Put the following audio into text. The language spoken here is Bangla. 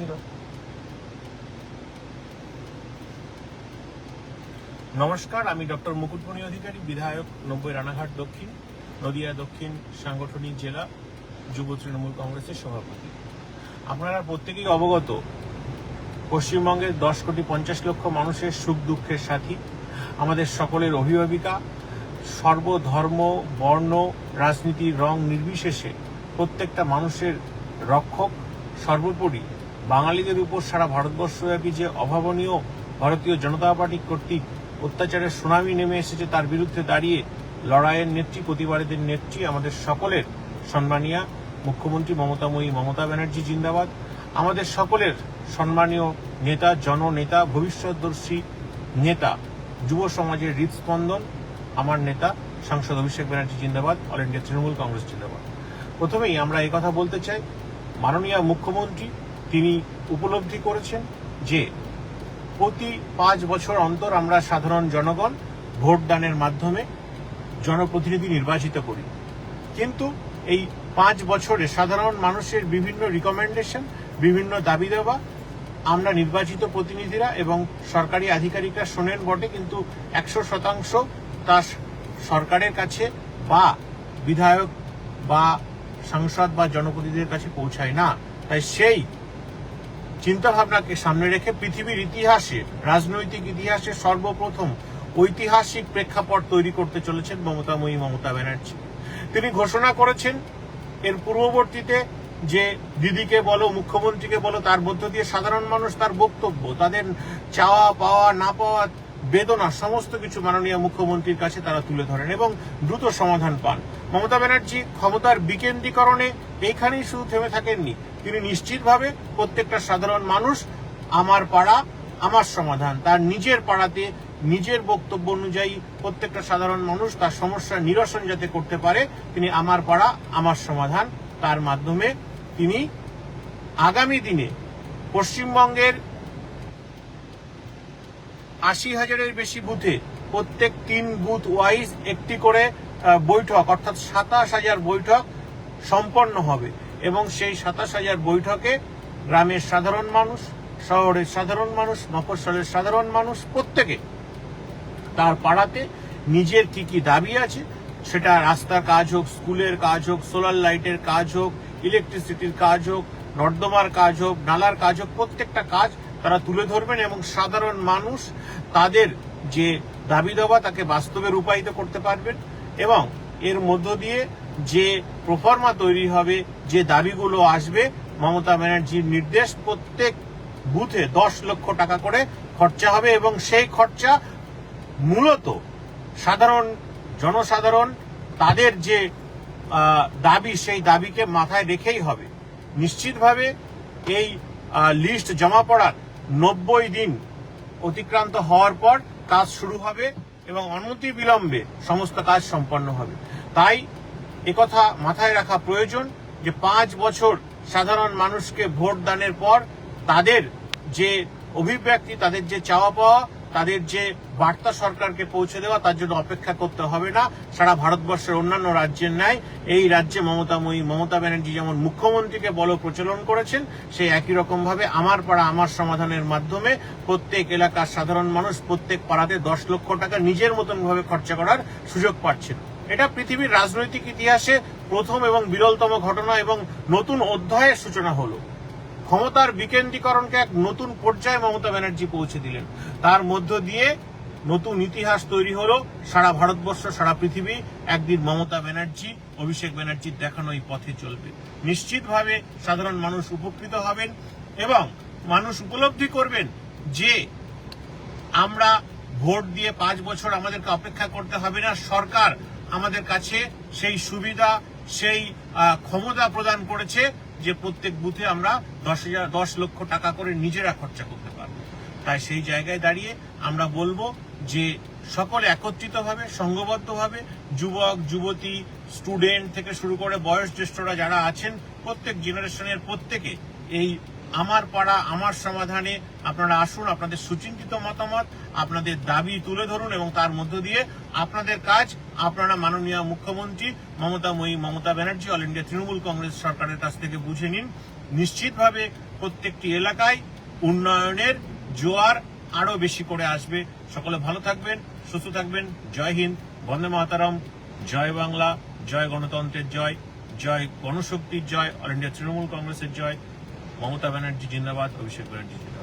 জিরো নমস্কার, আমি ডক্টর মুকুটমণি অধিকারী, বিধায়ক নব্বই রানাঘাট দক্ষিণ, নদিয়া দক্ষিণ সাংগঠনিক জেলা, যুব তৃণমূল কংগ্রেসের সভাপতি। আপনারা প্রত্যেকেই অবগত পশ্চিমবঙ্গের দশ কোটি পঞ্চাশ লক্ষ মানুষের সুখ দুঃখের সাথী। আমাদের সকলের অভিভাবিকা, সর্বধর্ম, বর্ণ, রাজনীতির রং নির্বিশেষে প্রত্যেকটা মানুষের রক্ষক, সর্বোপরি বাঙালিদের উপর সারা ভারতবর্ষব্যাপী যে অভাবনীয় ভারতীয় জনতা পার্টি কর্তৃক অত্যাচারের সুনামি নেমে এসেছে তার বিরুদ্ধে দাঁড়িয়ে লড়াইয়ের নেত্রী, প্রতিবারীদের নেত্রী, আমাদের সকলের সম্মানীয় মুখ্যমন্ত্রী মমতাময়ী মমতা ব্যানার্জি জিন্দাবাদ। আমাদের সকলের সম্মানীয় নেতা, জননেতা, ভবিষ্যৎদর্শী নেতা, যুব সমাজের হৃদস্পন্দন, আমার নেতা, সাংসদ অভিষেক ব্যানার্জি জিন্দাবাদ, অল ইন্ডিয়া তৃণমূল কংগ্রেস জিন্দাবাদ। প্রথমেই আমরা কথা বলতে চাই মাননীয় মুখ্যমন্ত্রী তিনি উপলব্ধি করেছেন যে প্রতি পাঁচ বছর অন্তর আমরা সাধারণ জনগণ ভোটদানের মাধ্যমে জনপ্রতিনিধি নির্বাচিত করি। কিন্তু এই পাঁচ বছরে সাধারণ মানুষের বিভিন্ন রিকমেন্ডেশন বিভিন্ন দাবি দেওয়া আমরা নির্বাচিত প্রতিনিধিরা এবং সরকারি আধিকারিকরা শোনেন বটে, কিন্তু একশো শতাংশ তা সরকারের কাছে বা বিধায়ক বা সাংসদ বা জনপ্রতিনিধিদের কাছে পৌঁছায় না। তাই সেই চিন্তাভাবনাকে সামনে রেখে পৃথিবীর ইতিহাসে, রাজনৈতিক ইতিহাসে সর্বপ্রথম ঐতিহাসিক প্রেক্ষাপট তৈরি করতে চলেছেন মমতাময়ী মমতা ব্যানার্জি। তিনি ঘোষণা করেছেন, এর পূর্ববর্তীতে যে দিদিকে বলো, মুখ্যমন্ত্রীকে বলো, তার মধ্য দিয়ে সাধারণ মানুষ তার বক্তব্য, তাদের চাওয়া পাওয়া, না পাওয়া বেদনা সমস্ত কিছু মাননীয় মুখ্যমন্ত্রীর কাছে তারা তুলে ধরেন এবং দ্রুত সমাধান পান। মমতা ব্যানার্জি ক্ষমতার বিকেন্দ্রীকরণে এইখানেই শুধু থেমে থাকেননি, তিনি নিশ্চিতভাবে প্রত্যেকটা সাধারণ মানুষ আমার পাড়া, আমার সমাধান, তার নিজের পাড়াতে নিজের বক্তব্য অনুযায়ী প্রত্যেকটা সাধারণ মানুষ তার সমস্যার নিরসন যাতে করতে পারে, তিনি আমার পাড়া, আমার সমাধান, তার মাধ্যমে তিনি আগামী দিনে পশ্চিমবঙ্গের আশি হাজারের বেশি বুথে প্রত্যেক তিন বুথ ওয়াইজ একটি করে বৈঠক, অর্থাৎ সাতাশ হাজার বৈঠক সম্পন্ন হবে। এবং সেই সাতাশ হাজার বৈঠকে গ্রামের সাধারণ মানুষ, শহরের সাধারণ মানুষ, মফস্বলের সাধারণ মানুষ প্রত্যেকে তার পাড়াতে নিজের কি কি দাবি আছে সেটা রাস্তার কাজ হোক, স্কুলের কাজ হোক, সোলার লাইটের কাজ হোক, ইলেকট্রিসিটির কাজ হোক, নর্দমার কাজ হোক, নালার কাজ হোক, প্রত্যেকটা কাজ তারা তুলে ধরবেন এবং সাধারণ মানুষ তাদের যে দাবি দেওয়া তাকে বাস্তবে রূপায়িত করতে পারবেন এবং এর মধ্য দিয়ে যে প্রফর্মা তৈরি হবে, যে দাবিগুলো আসবে, মমতা ব্যানার্জির নির্দেশ প্রত্যেক বুথে দশ লক্ষ টাকা করে খরচা হবে এবং সেই খরচা মূলত সাধারণ জনসাধারণ তাদের যে দাবি সেই দাবিকে মাথায় রেখেই হবে। নিশ্চিতভাবে এই লিস্ট জমা পড়ার নব্বই দিন অতিক্রান্ত হওয়ার পর কাজ শুরু হবে এবং অনতি বিলম্বে সমস্ত কাজ সম্পন্ন হবে। তাই একথা মাথায় রাখা প্রয়োজন যে পাঁচ বছর সাধারণ মানুষকে ভোট দানের পর তাদের যে অভিব্যক্তি, তাদের যে চাওয়া পাওয়া তাদের যে বার্তা সরকারকে পৌঁছে দেওয়া, তার জন্য অপেক্ষা করতে হবে না। সারা ভারতবর্ষের অন্যান্য রাজ্যের ন্যায় এই রাজ্যে মমতাময়ী, মমতা ব্যানার্জি যেমন মুখ্যমন্ত্রীকে বল প্রচলন করেছেন, সেই একই রকম ভাবে আমার পাড়া, আমার সমাধানের মাধ্যমে প্রত্যেক এলাকার সাধারণ মানুষ প্রত্যেক পাড়াতে দশ লক্ষ টাকা নিজের মতন ভাবে খরচা করার সুযোগ পাচ্ছেন। এটা পৃথিবীর রাজনৈতিক ইতিহাসে প্রথম এবং বিরলতম ঘটনা এবং নতুন অধ্যায়ের সূচনা হলো। ক্ষমতার বিকেন্দ্রীকরণকে এক নতুন পর্যায়ে মমতা ব্যানার্জি পৌঁছে দিলেন। তার মধ্য দিয়ে নতুন ইতিহাস তৈরি হলো। সারা ভারতবর্ষ, সারা পৃথিবী একদিন মমতা ব্যানার্জি, অভিষেক ব্যানার্জির দেখানো এই পথে চলবে। নিশ্চিতভাবে সাধারণ মানুষ উপকৃত হবেন এবং মানুষ উপলব্ধি করবেন যে আমরা ভোট দিয়ে পাঁচ বছর আমাদেরকে অপেক্ষা করতে হবে না। সরকার আমাদের কাছে সেই সুবিধা, সেই ক্ষমতা প্রদান করেছে। যে প্রত্যেক বুথে আমরা দশ হাজার, দশ লক্ষ টাকা করে নিজেরা খরচা করতে পারব। তাই সেই জায়গায় দাঁড়িয়ে আমরা বলব যে সকলে একত্রিতভাবে, সংঘবদ্ধভাবে যুবক, যুবতী, স্টুডেন্ট থেকে শুরু করে বয়স জ্যেষ্ঠরা যারা আছেন, প্রত্যেক জেনারেশনের প্রত্যেকে এই আমার পাড়া, আমার সমাধানে আপনারা আসুন, আপনাদের সুচিন্তিত মতামত, আপনাদের দাবি তুলে ধরুন এবং তার মধ্য দিয়ে আপনাদের কাজ, আপনারা মাননীয় মুখ্যমন্ত্রী মমতা মমতাময়ী মমতা ব্যানার্জি, অল ইন্ডিয়া তৃণমূল কংগ্রেস সরকারের কাছ থেকে বুঝে নিন। নিশ্চিতভাবে প্রত্যেকটি এলাকায় উন্নয়নের জোয়ার আরও বেশি করে আসবে। সকলে ভালো থাকবেন, সুস্থ থাকবেন। জয় হিন্দ, বন্দে মাতারম, জয় বাংলা, জয় গণতন্ত্রের জয় জয় গণশক্তির জয়, অল ইন্ডিয়া তৃণমূল কংগ্রেসের জয়। মমতা ব্যানার্জি জিন্দাবাদ অভিষেক ব্যানার্জি জিন্দাবাদ